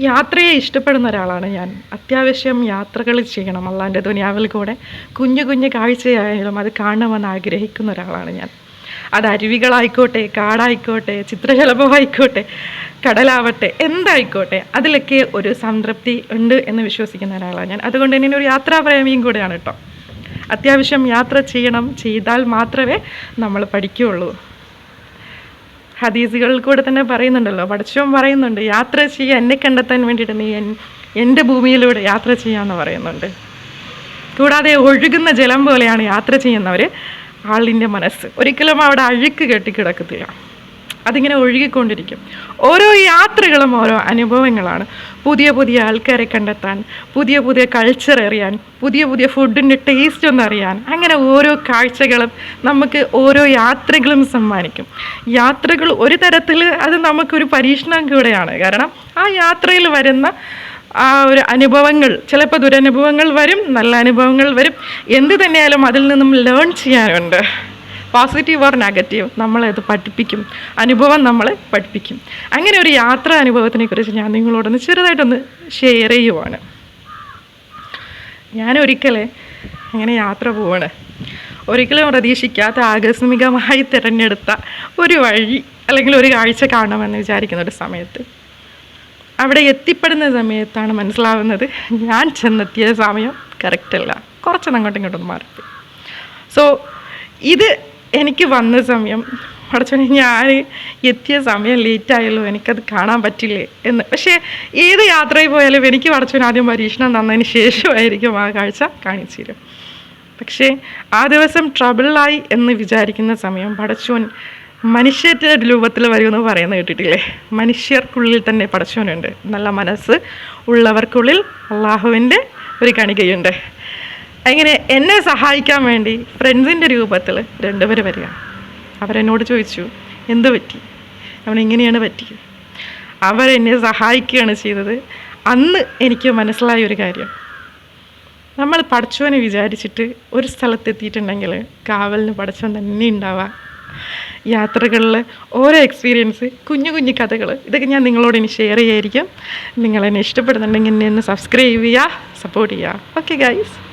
യാത്രയെ ഇഷ്ടപ്പെടുന്ന ഒരാളാണ് ഞാൻ. അത്യാവശ്യം യാത്രകൾ ചെയ്യണം അള്ളാന്റെ ദുനിയാവിൽ കൂടെ. കുഞ്ഞു കുഞ്ഞു കാഴ്ചയായാലും അത് കാണണമെന്ന് ആഗ്രഹിക്കുന്ന ഒരാളാണ് ഞാൻ. അത് അരുവികളായിക്കോട്ടെ കാടായിക്കോട്ടെ ചിത്രശലഭമായിക്കോട്ടെ കടലാവട്ടെ എന്തായിക്കോട്ടെ അതിലൊക്കെ ഒരു സംതൃപ്തി ഉണ്ട് എന്ന് വിശ്വസിക്കുന്ന ഒരാളാണ് ഞാൻ. അതുകൊണ്ട് തന്നെ ഒരു യാത്രാപ്രേമിയും കൂടെയാണ് കേട്ടോ. അത്യാവശ്യം യാത്ര ചെയ്യണം ചെയ്താൽ മാത്രമേ നമ്മൾ പഠിക്കുകയുള്ളൂ. ഹദീസുകളിൽ കൂടെ തന്നെ പറയുന്നുണ്ടല്ലോ. പഠിച്ചവൻ പറയുന്നുണ്ട് യാത്ര ചെയ്യുക എന്നെ കണ്ടെത്താൻ വേണ്ടിയിട്ട് നീ എൻ- എന്റെ ഭൂമിയിലൂടെ യാത്ര ചെയ്യാമെന്ന് പറയുന്നുണ്ട്. കൂടാതെ ഒഴുകുന്ന ജലം പോലെയാണ് യാത്ര ചെയ്യുന്നവർ ആളിന്റെ മനസ്സ്. ഒരിക്കലും അവിടെ അഴുക്ക് കെട്ടിക്കിടക്കത്തില്ല. അതിങ്ങനെ ഒഴുകിക്കൊണ്ടിരിക്കും. ഓരോ യാത്രകളും ഓരോ അനുഭവങ്ങളാണ്. പുതിയ പുതിയ ആൾക്കാരെ കണ്ടെത്താൻ പുതിയ പുതിയ കൾച്ചർ അറിയാൻ പുതിയ പുതിയ ഫുഡിന്റെ ടേസ്റ്റ് ഒന്ന് അറിയാൻ അങ്ങനെ ഓരോ കാഴ്ചകളും നമുക്ക് ഓരോ യാത്രകളും സമ്മാനിക്കും. യാത്രകൾ ഒരു തരത്തിൽ അത് നമുക്കൊരു പരീക്ഷണം കൂടെയാണ്. കാരണം ആ യാത്രയിൽ വരുന്ന ആ ഒരു അനുഭവങ്ങൾ ചിലപ്പോൾ ദുരനുഭവങ്ങൾ വരും നല്ല അനുഭവങ്ങൾ വരും. എന്ത് തന്നെയായാലും അതിൽ നിന്നും ലേൺ ചെയ്യാനുണ്ട്. പോസിറ്റീവ് ഓർ നെഗറ്റീവ് നമ്മളത് പഠിപ്പിക്കും. അനുഭവം നമ്മൾ പഠിപ്പിക്കും. അങ്ങനെ ഒരു യാത്രാ അനുഭവത്തിനെ കുറിച്ച് ഞാൻ നിങ്ങളോടൊന്ന് ചെറുതായിട്ടൊന്ന് ഷെയർ ചെയ്യുവാണ്. ഞാൻ ഒരിക്കലേ അങ്ങനെ യാത്ര പോവാണ്. ഒരിക്കലും പ്രതീക്ഷിക്കാത്ത ആകസ്മികമായി തിരഞ്ഞെടുത്ത ഒരു വഴി അല്ലെങ്കിൽ ഒരു കാഴ്ച കാണണമെന്ന് വിചാരിക്കുന്ന ഒരു സമയത്ത്. അവിടെ എത്തിപ്പെടുന്ന സമയത്താണ് മനസ്സിലാവുന്നത് ഞാൻ ചെന്നെത്തിയ സമയം കറക്റ്റല്ല കുറച്ചൊന്നും അങ്ങോട്ടും ഇങ്ങോട്ടും മാറി സോ ഇത് എനിക്ക് വന്ന സമയം പഠിച്ചു ഞാൻ എത്തിയ സമയം ലേറ്റായല്ലോ എനിക്കത് കാണാൻ പറ്റില്ലേ എന്ന്. പക്ഷേ ഏത് യാത്രയിൽ പോയാലും എനിക്ക് പഠിച്ചോൻ ആദ്യം പരീക്ഷണം തന്നതിന് ശേഷമായിരിക്കും ആ കാഴ്ച കാണിച്ചു തരും പക്ഷേ ആ ദിവസം ട്രബിളായി എന്ന് വിചാരിക്കുന്ന സമയം പടച്ചോൻ മനുഷ്യരുടെ രൂപത്തിൽ വരുമെന്ന് പറയുന്നത് കേട്ടിട്ടില്ലേ? മനുഷ്യർക്കുള്ളിൽ തന്നെ പടച്ചോനുണ്ട്. നല്ല മനസ്സ് ഉള്ളവർക്കുള്ളിൽ അള്ളാഹുവിന്റെ ഒരു കണികയുണ്ട്. അങ്ങനെ എന്നെ സഹായിക്കാൻ വേണ്ടി ഫ്രണ്ട്സിന്റെ രൂപത്തിൽ രണ്ടുപേർ വരിക. അവരെന്നോട് ചോദിച്ചു എന്ത് പറ്റി? അവൻ ഇങ്ങനെയാണ് പറ്റിയത്? അവരെന്നെ സഹായിക്കുകയാണ് ചെയ്തത്. അന്ന് എനിക്ക് മനസ്സിലായ ഒരു കാര്യം. നമ്മൾ പഠിച്ചവനെ വിചാരിച്ചിട്ട് ഒരു സ്ഥലത്തെത്തിയിട്ടുണ്ടെങ്കിൽ കാവലിന് പഠിച്ചവൻ തന്നെ ഉണ്ടാവുക. യാത്രകളിൽ ഓരോ എക്സ്പീരിയൻസ് കുഞ്ഞു കുഞ്ഞു കഥകൾ ഇതൊക്കെ ഞാൻ നിങ്ങളോട് ഇനി ഷെയർ ചെയ്യായിരിക്കും. നിങ്ങളെന്നെ ഇഷ്ടപ്പെടുന്നുണ്ടെങ്കിൽ എന്നെ ഒന്ന് സബ്സ്ക്രൈബ് ചെയ്യുക സപ്പോർട്ട് ചെയ്യുക. Okay guys